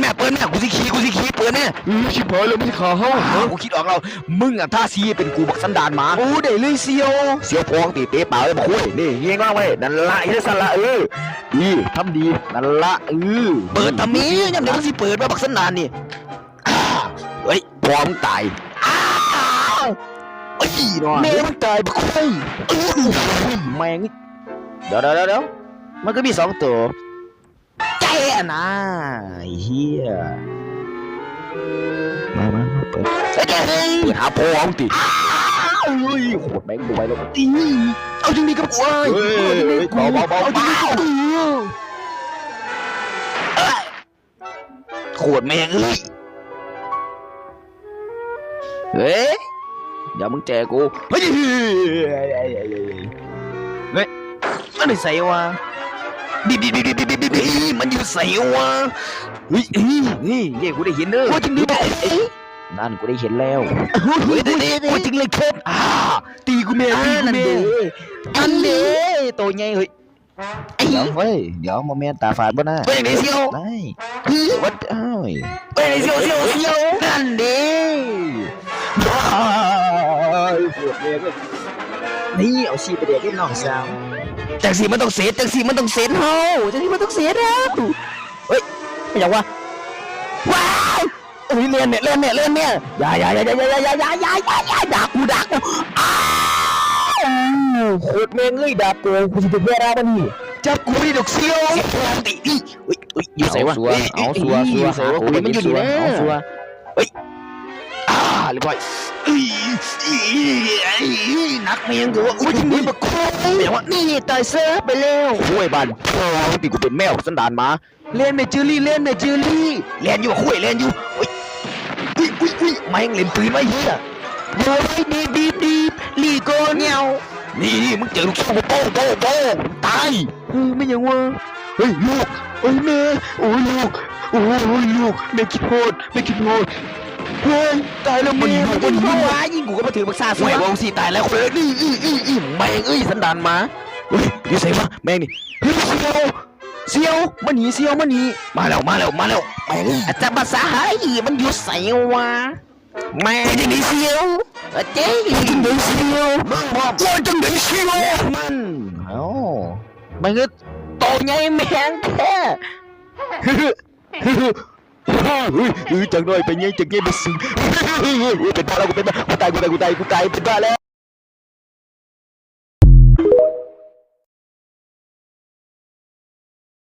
แม่เปิดแม่กูสิขี้กูสิขี้เปิดแน่อือชิบหายแล้วไม่ขาเฮาอ้าวกูคิดออกแล้วมึงอะท่าซีเป็นกูบักสันดานหมาโอ้ได้เลยเซียวเสียวพองตีเตะเปล่าเลยมาคุยนี่เงี้ยงว่าไว้นั่นละไอ้สันละเออดีทำดีนั่นละเออเปิดทำนี้ยังเดี๋ยวสิเปิดมาบักสันดานนี่อ้าเฮ้ยพร้อมตายอ้าวไอ้ยเนาะแม่มันตายบักไฟแม่งเดี๋ยวเดี๋ยวเดี๋ยวเดี๋ยวมันก็มีสองตัวใจอะ นะไอ้เฮียมามามาเปิดเฮ้ยเฮ้ยเปิดหาพร้อมติเอ้ยโคตรแม่งดูไปแล้วอีเอาจริงดีกับกูเอ้ยเฮ้ยเบาเบาเบาเอาจริงดีกับกูเอ้ยโคตรแม่งเอ้ยเฮ้ยเดี๋ยวมึงแจกูเฮ้ยเฮ้ยมันไม่ใส่วะ บีบบีบบีบบีบบีบบีบมันอยู่ใส่วะเฮ้ยเฮ้ยเฮ้ยเย้กูได้เห็นเด้อว่าจริงดีบอกนั่นกูได้เห็นแล้วเฮ้ยเฮ้ยเฮ้ยจริงเลยครับอ่าตีกูแม่ตีกูนั่นแม่เด้อันเด้ตัวใหญ่เฮ้ยไอ้เดี๋ยวเฮ้ยเดี๋ยวมาแม่นตาฝาดบ่น่ะเป็นไงเซียวได้ฮึวัดอ้าวเป็นไงเซียวเซียวเซียวนั่นเด้บ้าปวดแม่ก็นี่เอาชีไปเด็กให้น้องสาว จังสีมันต้องเสียจังสีมันต้องเสียเฮาจังสีมันต้องเสียแล้วเฮ้ยไม่อยากว่าว้าวเฮ้ยเล่นเนี่ยเล่นเนี่ยเล่นเนี่ยอย่าอย่าอย่าอย่าอย่าอย่าอย่าอย่าอย่าด่ากูด่ากูอ้าวโคตรแม่งเอ้ยดาบโกงกูสิเป็นแม่ราบ่นี่จับกูดิดอกเซียวเสียงติดิเฮ้ยเฮ้ยอยู่ไหนวะเอาสัวเอาสัวสัวหากูมันอยู่นี่นะเอาสัวอ่าเรียบร้อยอีอีอี นักเมียงกูว่าอุ้ยจริงดิบักโคเดี๋ยวว่านี่ตายเสียไปแล้วโอ้ยบ้านพ่อติกูเป็นแมวสันดานมาเล่นแม่จือรี่เล่นแม่จือรี่เรียนอยู่คุยเรียนอยู่อุ้ยอุ้ยอุ้ยอุ้ยแม่งเล่นปืนไว้เหี้ยโอ้ยดีดีดีลีโกเนียวนี่นี่มึงเจอลูกโซ่โป้งโป้งโป้งตายเฮ้ยไม่ยังวะเฮ้ยลูกโอ้ยแม่โอ้ยลูกโอ้ยลูกแม่คิดโทษแม่คิดโทษ เฮ้ยตายแล้วมันแม่ยิงมันยิงว้ายิงกูก็มาถือบักซาสวยวงสีตายแล้วคนเลยนี่อีอีอีแม่งเอ้ยสันดานมาเฮ้ยอยู่ใส่วะแม่งนี่เฮ้ยเซียวเซียวมันหนีเซียวมันหนีมาแล้วมาแล้วมาแล้วแม่งอาจารย์ภาษาไทยมันอยู่ใส่วะแม่งยังไงเสียวเจ๊จังเดินเซียวมึงบอกว่าจังไดเสียวมันเอ้ามันก็โตใหญ่แมงแท้ เฮ้ยเฮ้ยจังหน่อยไปไงจังไงไปสิเฮ้ยเป็นบ้าแล้วกูเป็นบ้ากูตายกูตายกูตายกูตายเป็นบ้าแล้ว